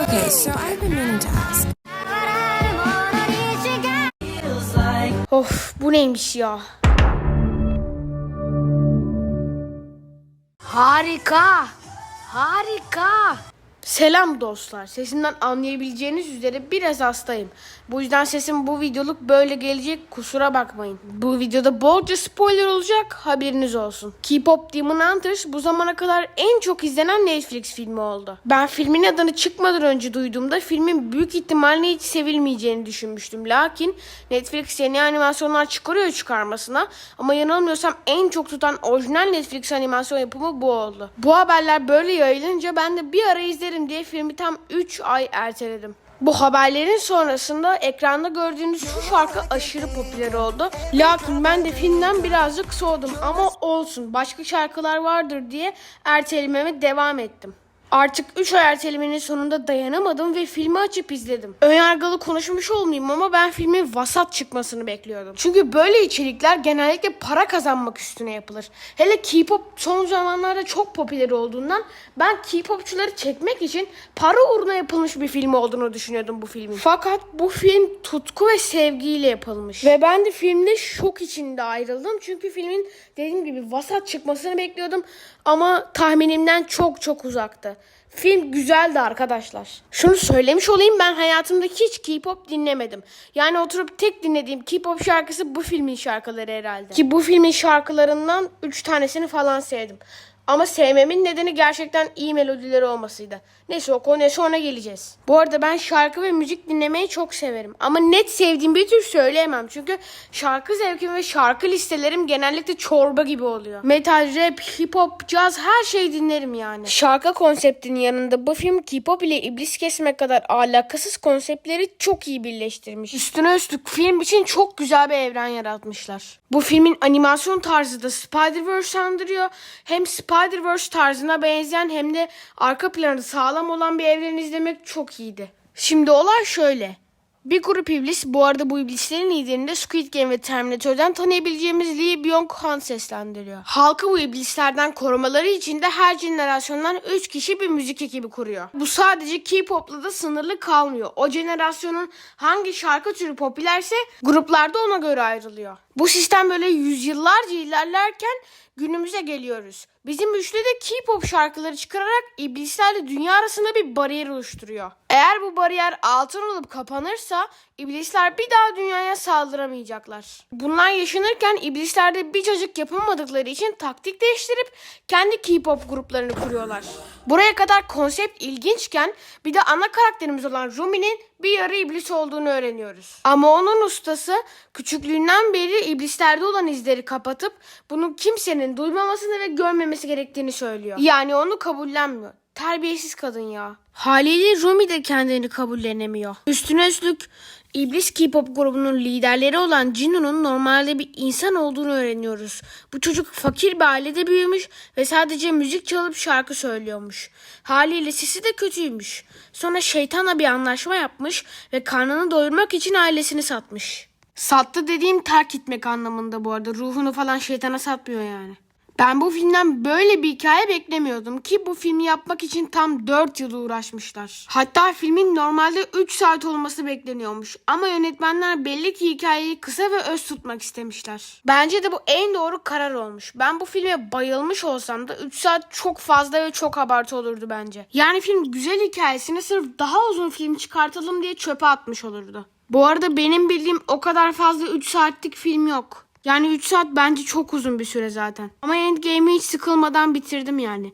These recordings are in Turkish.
Okay, so I've been meaning to ask. Of bu neymiş ya? Harika. Harika. Selam dostlar. Sesimden anlayabileceğiniz üzere biraz hastayım. Bu yüzden sesim bu videoluk böyle gelecek. Kusura bakmayın. Bu videoda bolca spoiler olacak. Haberiniz olsun. K-pop Demon Hunters bu zamana kadar en çok izlenen Netflix filmi oldu. Ben filmin adını çıkmadan önce duyduğumda filmin büyük ihtimalle hiç sevilmeyeceğini düşünmüştüm. Lakin Netflix yeni animasyonlar çıkarıyor çıkarmasına. Ama yanılmıyorsam en çok tutan orijinal Netflix animasyon yapımı bu oldu. Bu haberler böyle yayılınca ben de bir ara izlerim diye filmi tam 3 ay erteledim. Bu haberlerin sonrasında ekranda gördüğünüz şu şarkı aşırı popüler oldu. Lakin ben de filmden birazcık soğudum ama olsun başka şarkılar vardır diye ertelememe devam ettim. Artık 3 ay ertelemenin sonunda dayanamadım ve filmi açıp izledim. Önyargılı konuşmuş olmayayım ama ben filmin vasat çıkmasını bekliyordum. Çünkü böyle içerikler genellikle para kazanmak üstüne yapılır. Hele K-pop son zamanlarda çok popüler olduğundan ben K-popçuları çekmek için para uğruna yapılmış bir film olduğunu düşünüyordum bu filmin. Fakat bu film tutku ve sevgiyle yapılmış. Ve ben de filmde şok içinde ayrıldım. Çünkü filmin dediğim gibi vasat çıkmasını bekliyordum ama tahminimden çok çok uzaktı. Film güzeldi arkadaşlar. Şunu söylemiş olayım ben hayatımda hiç K-pop dinlemedim. Yani oturup tek dinlediğim K-pop şarkısı bu filmin şarkıları herhalde. Ki bu filmin şarkılarından 3 tanesini falan sevdim. Ama sevmemin nedeni gerçekten iyi melodileri olmasıydı. Neyse o konuya sonra geleceğiz. Bu arada ben şarkı ve müzik dinlemeyi çok severim. Ama net sevdiğim bir tür söyleyemem. Çünkü şarkı zevkim ve şarkı listelerim genellikle çorba gibi oluyor. Metal, rap, hip hop, caz her şeyi dinlerim yani. Şarkı konseptinin yanında bu film K-pop ile iblis kesmek kadar alakasız konseptleri çok iyi birleştirmiş. Üstüne üstlük film için çok güzel bir evren yaratmışlar. Bu filmin animasyon tarzı da Spider-Verse andırıyor. Hem Spider-Verse tarzına benzeyen hem de arka planı sağlam olan bir evren izlemek çok iyiydi. Şimdi olay şöyle. Bir grup iblis, bu arada bu iblislerin liderini de Squid Game ve Terminator'dan tanıyabileceğimiz Lee Byung-hun seslendiriyor. Halkı bu iblislerden korumaları için de her jenerasyondan 3 kişi bir müzik ekibi kuruyor. Bu sadece K-pop'la da sınırlı kalmıyor. O jenerasyonun hangi şarkı türü popülerse gruplarda ona göre ayrılıyor. Bu sistem böyle yüzyıllarca ilerlerken günümüze geliyoruz. Bizim üçlü de K-pop şarkıları çıkararak iblislerle dünya arasında bir bariyer oluşturuyor. Eğer bu bariyer altın olup kapanırsa iblisler bir daha dünyaya saldıramayacaklar. Bunlar yaşanırken iblisler de bir çocuk yapamadıkları için taktik değiştirip kendi K-pop gruplarını kuruyorlar. Buraya kadar konsept ilginçken bir de ana karakterimiz olan Rumi'nin bir yarı iblis olduğunu öğreniyoruz. Ama onun ustası küçüklüğünden beri iblislerde olan izleri kapatıp bunu kimsenin duymamasını ve görmemesi gerektiğini söylüyor. Yani onu kabullenmiyor. Terbiyesiz kadın ya. Haliyle Rumi de kendini kabullenemiyor. Üstüne üstlük İblis K-pop grubunun liderleri olan Jinu'nun normalde bir insan olduğunu öğreniyoruz. Bu çocuk fakir bir ailede büyümüş ve sadece müzik çalıp şarkı söylüyormuş. Haliyle sesi de kötüymüş. Sonra şeytanla bir anlaşma yapmış ve karnını doyurmak için ailesini satmış. Sattı dediğim terk etmek anlamında bu arada. Ruhunu falan şeytana satmıyor yani. Ben bu filmden böyle bir hikaye beklemiyordum ki bu filmi yapmak için tam 4 yıl uğraşmışlar. Hatta filmin normalde 3 saat olması bekleniyormuş ama yönetmenler belli ki hikayeyi kısa ve öz tutmak istemişler. Bence de bu en doğru karar olmuş. Ben bu filme bayılmış olsam da 3 saat çok fazla ve çok abartı olurdu bence. Yani film güzel hikayesini sırf daha uzun film çıkartalım diye çöpe atmış olurdu. Bu arada benim bildiğim o kadar fazla 3 saatlik film yok. Yani 3 saat bence çok uzun bir süre zaten. Ama Endgame'i hiç sıkılmadan bitirdim yani.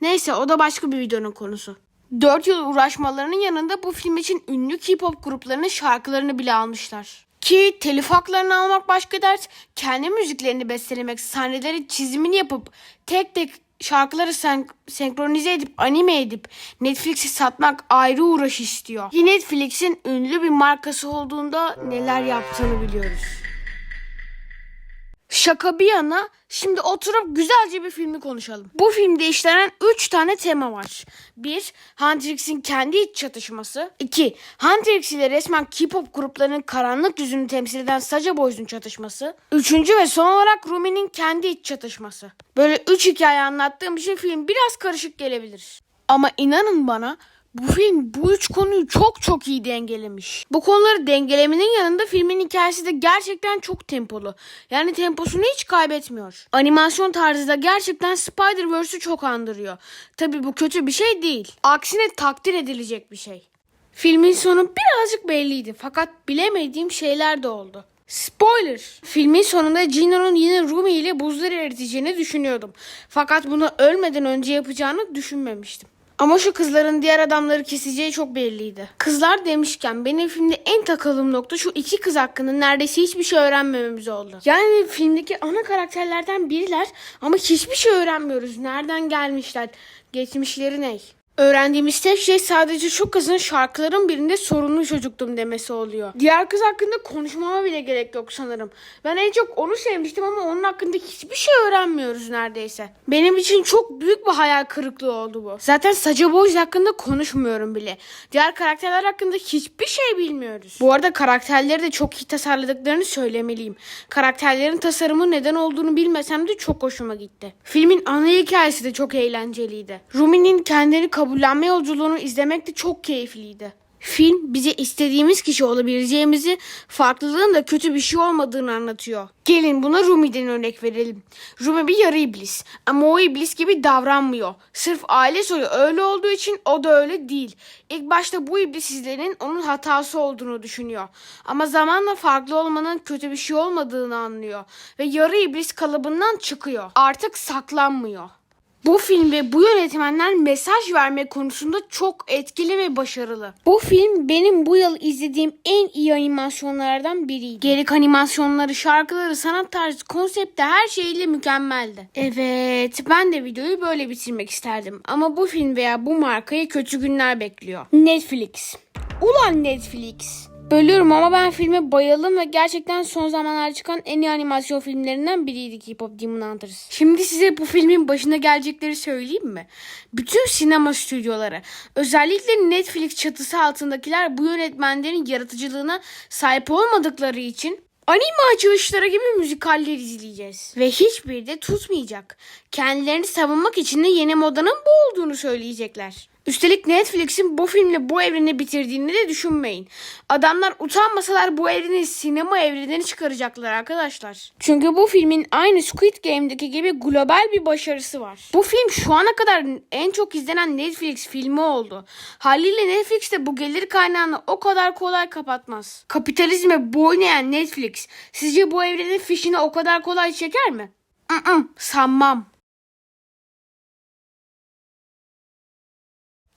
Neyse o da başka bir videonun konusu. 4 yıl uğraşmalarının yanında bu film için ünlü K-pop gruplarının şarkılarını bile almışlar. Ki telif haklarını almak başka dert, kendi müziklerini bestelemek, sahneleri çizimini yapıp tek tek şarkıları sen senkronize edip anime edip Netflix'e satmak ayrı uğraş istiyor. Ki Netflix'in ünlü bir markası olduğunda neler yaptığını biliyoruz. Şaka bir yana şimdi oturup güzelce bir filmi konuşalım. Bu filmde işlenen 3 tane tema var. 1. Huntrix'in kendi iç çatışması. 2. Huntrix ile resmen K-pop gruplarının karanlık yüzünü temsil eden Saca Boys'un çatışması. 3. ve son olarak Rumi'nin kendi iç çatışması. Böyle 3 hikaye anlattığım için film biraz karışık gelebilir. Ama inanın bana bu film bu üç konuyu çok çok iyi dengelemiş. Bu konuları dengelemenin yanında filmin hikayesi de gerçekten çok tempolu. Yani temposunu hiç kaybetmiyor. Animasyon tarzı da gerçekten Spider-Verse'ü çok andırıyor. Tabi bu kötü bir şey değil. Aksine takdir edilecek bir şey. Filmin sonu birazcık belliydi fakat bilemediğim şeyler de oldu. Spoiler! Filmin sonunda Gino'nun yine Rumi ile buzları eriteceğini düşünüyordum. Fakat bunu ölmeden önce yapacağını düşünmemiştim. Ama şu kızların diğer adamları keseceği çok belliydi. Kızlar demişken benim filmde en takıldığım nokta şu iki kız hakkında neredeyse hiçbir şey öğrenmememiz oldu. Yani filmdeki ana karakterlerden biriler ama hiçbir şey öğrenmiyoruz. Nereden gelmişler? Geçmişleri ne? Öğrendiğimiz tek şey sadece şu kızın şarkıların birinde sorunlu çocuktum demesi oluyor. Diğer kız hakkında konuşmama bile gerek yok sanırım. Ben en çok onu sevmiştim ama onun hakkında hiçbir şey öğrenmiyoruz neredeyse. Benim için çok büyük bir hayal kırıklığı oldu bu. Zaten Saca Boys hakkında konuşmuyorum bile. Diğer karakterler hakkında hiçbir şey bilmiyoruz. Bu arada karakterleri de çok iyi tasarladıklarını söylemeliyim. Karakterlerin tasarımı neden olduğunu bilmesem de çok hoşuma gitti. Filmin ana hikayesi de çok eğlenceliydi. Rumi'nin kendini kabullenme yolculuğunu izlemek de çok keyifliydi. Film bize istediğimiz kişi olabileceğimizi, farklılığın da kötü bir şey olmadığını anlatıyor. Gelin buna Rumi'den örnek verelim. Rumi bir yarı iblis ama o iblis gibi davranmıyor. Sırf aile soyu öyle olduğu için o da öyle değil. İlk başta bu iblisizlerin onun hatası olduğunu düşünüyor. Ama zamanla farklı olmanın kötü bir şey olmadığını anlıyor. Ve yarı iblis kalıbından çıkıyor. Artık saklanmıyor. Bu film ve bu yönetmenler mesaj verme konusunda çok etkili ve başarılı. Bu film benim bu yıl izlediğim en iyi animasyonlardan biriydi. Gerek animasyonları, şarkıları, sanat tarzı, konsepti her şeyiyle mükemmeldi. Evet, ben de videoyu böyle bitirmek isterdim. Ama bu film veya bu markayı kötü günler bekliyor. Netflix. Ulan Netflix. Bölüyorum ama ben filme bayıldım ve gerçekten son zamanlarda çıkan en iyi animasyon filmlerinden biriydi K-pop Demon Hunters. Şimdi size bu filmin başına gelecekleri söyleyeyim mi? Bütün sinema stüdyoları, özellikle Netflix çatısı altındakiler bu yönetmenlerin yaratıcılığına sahip olmadıkları için Anime açılışları gibi müzikaller izleyeceğiz. Ve hiçbiri de tutmayacak. Kendilerini savunmak için de yeni modanın bu olduğunu söyleyecekler. Üstelik Netflix'in bu filmle bu evreni bitirdiğini de düşünmeyin. Adamlar utanmasalar bu evreni sinema evrenine çıkaracaklar arkadaşlar. Çünkü bu filmin aynı Squid Game'deki gibi global bir başarısı var. Bu film şu ana kadar en çok izlenen Netflix filmi oldu. Haliyle Netflix de bu gelir kaynağını o kadar kolay kapatmaz. Kapitalizme boyun eğen Netflix sizce bu evrenin fişini o kadar kolay çeker mi? I-ı, sanmam.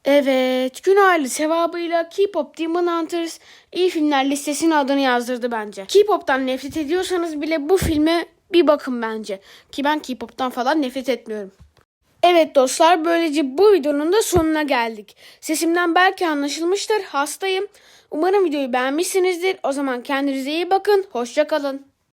Evet, gün aile sevabıyla K-pop Demon Hunters iyi filmler listesine adını yazdırdı bence. K-pop'tan nefret ediyorsanız bile bu filme bir bakın bence. Ki ben K-pop'tan falan nefret etmiyorum. Evet dostlar böylece bu videonun da sonuna geldik. Sesimden belki anlaşılmıştır hastayım. Umarım videoyu beğenmişsinizdir. O zaman kendinize iyi bakın. Hoşçakalın.